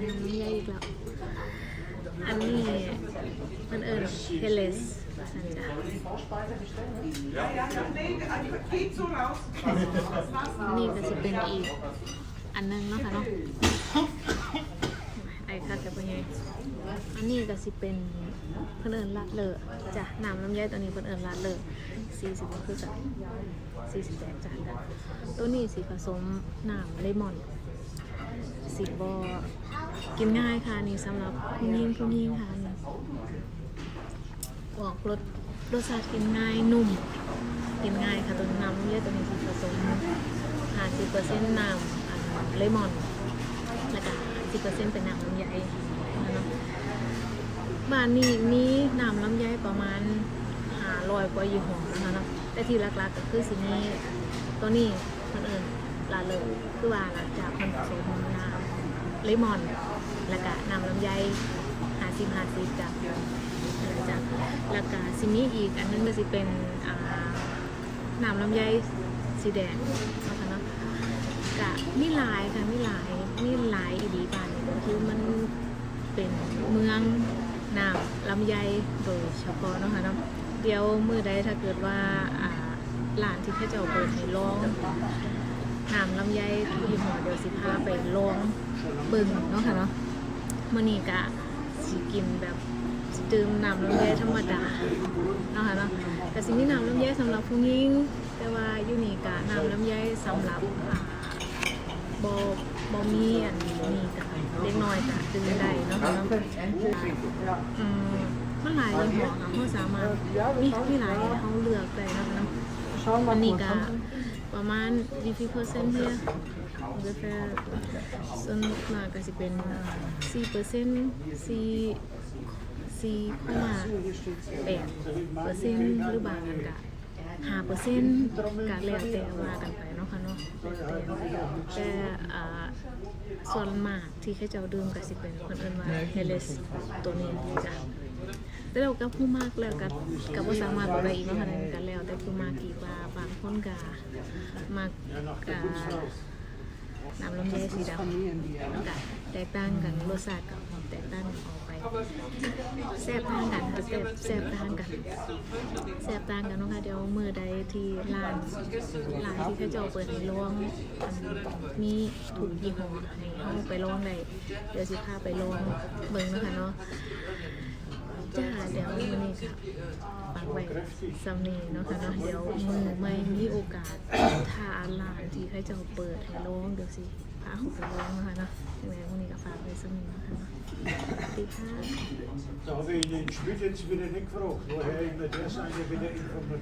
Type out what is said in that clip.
กินน้ำใหญ่อีกแล้ว อันนี้มันเอิญเฮเลสว่าสันจ้ะ นี่ก็จะเป็นอีก อันหนึงเนาะค่ะเนาะไอ้ค่ะแต่เป็นไงอันนี้ก็สิเป็นเพิ่อนเอิญลาดเลอจ้ะน้ำลำไยตัวนี้เพิ่อนเอิญลาดเลอะ40ก็คือกัน48จ้ะตัวนี้สีผสมน้ำเลมอนสีบอ กินง่ายค่ะนี่สำหรับผู้หญิงผู้หญิงค่ะนี่ออกรสรสชาติกินง่ายนุ่ม กินง่ายค่ะตัวน้ำลำไยตัวนี้สีผสม50%น้ำอันเลมอนแล้วก็สิเปอร์เซ็นต์เป็นน้ำลำไยนะเนาะบ้านนี้มีน้ำลำไยประมาณหาลอยกว่ายี่ห้อนะคะเนาะแต่ที่หลักๆก็คือสิมีตัวนี้คนเอื่นลาเลยคือว่าหลังจากคนผสมน้ำ เลมอน แล้วก็น้ำลำไยหาซิมหาซิจากจากแล้วก็สิมีอีกอันนึงก็สิเป็นน้ำลำไยสีแดงนะคะเนาะกะมีหลายค่ะมีหลายมีหลายอีดีบานคือมันเป็นเมืองน้ำลำไยโดยเฉพาะเนาะค่ะเนาะเดี๋ยวมือใดถ้าเกิดว่าอ่าร้านที่เขาเจ้าเปิดให้ลอง น้ำลำไยยี่ห้อเดี๋ยวสิพาไปลองเบิ่งเนาะค่ะเนาะมื้อนี้กะสิกินแบบสิดื่มน้ำลำไยธรรมดาเนาะค่ะเนาะแต่สิมีน้ำลำไยสำหรับผู้หญิงแต่ว่าอยู่นี่กะน้ำลำไยสำหรับอ่บอบอมีอันนี้กับเล็กน้อยกับซื้อได้เนาะเนาะอืมมันหลายยี่ห้อค่ะเขาสามารถมีมีหลายเขาเลือกได้นะคะเนาะอันนี้ก็ ประมาณ 20เปอร์เซ็นต์เฮียเวฟส่วนมากก็สิเป็น4เปอร์เซ็นต์4 4ข้อ8เปอร์เซนต์หรือบางอันก็ 5เปอร์เซ็นต์ก็แล้วแต่ว่ากันไปเนาะค่ะเนาะแต่แต่อ่าส่วนมากที่เขาเจ้าดื่มก็สิเป็นคนอื่นว่าเฮเลสตัวนี้จ้ะแต่เราก็ผู้มากแล้วก็ก็บ่สามารถบอกได้อีกเนาะค่ะในกันแล้วแต่ผู้มากอีกว่าบางคนก็มากก็น้ำลำไยสีดำก็แตกต่างกันรสชาติก็แตกต่างกันออก แซ่บต่างกันค่ะแซ่บแซ่บต่างกันแซ่บต่างกันเนาะคะเดี๋ยวมือใดที่ร้านร้านที่เขาเจ้าเปิดให้ลองมีถูกยี่ห้อให้เฮาไปลองได้เดี๋ยวสิพาไปลองเบิ่งนะคะเนาะจ้าเดี๋ยวมือนี้ค่ะฝากไว้สำนีเนาะค่ะเนาะเดี๋ยวมือไม่มีโอกาสถ้าอาลานที่เขาจะเปิดให้ลองเดี๋ยวสิ พาเขาไปลองเนาะคะเนาะยังไงมื้อนี้ก็ฝากไว้สำนีเนาะค่ะเนาะสวัสดีค่ะ Da habe ich in den Schmidt jetzt wieder nicht gefragt, woher ich mir das eine wieder informiert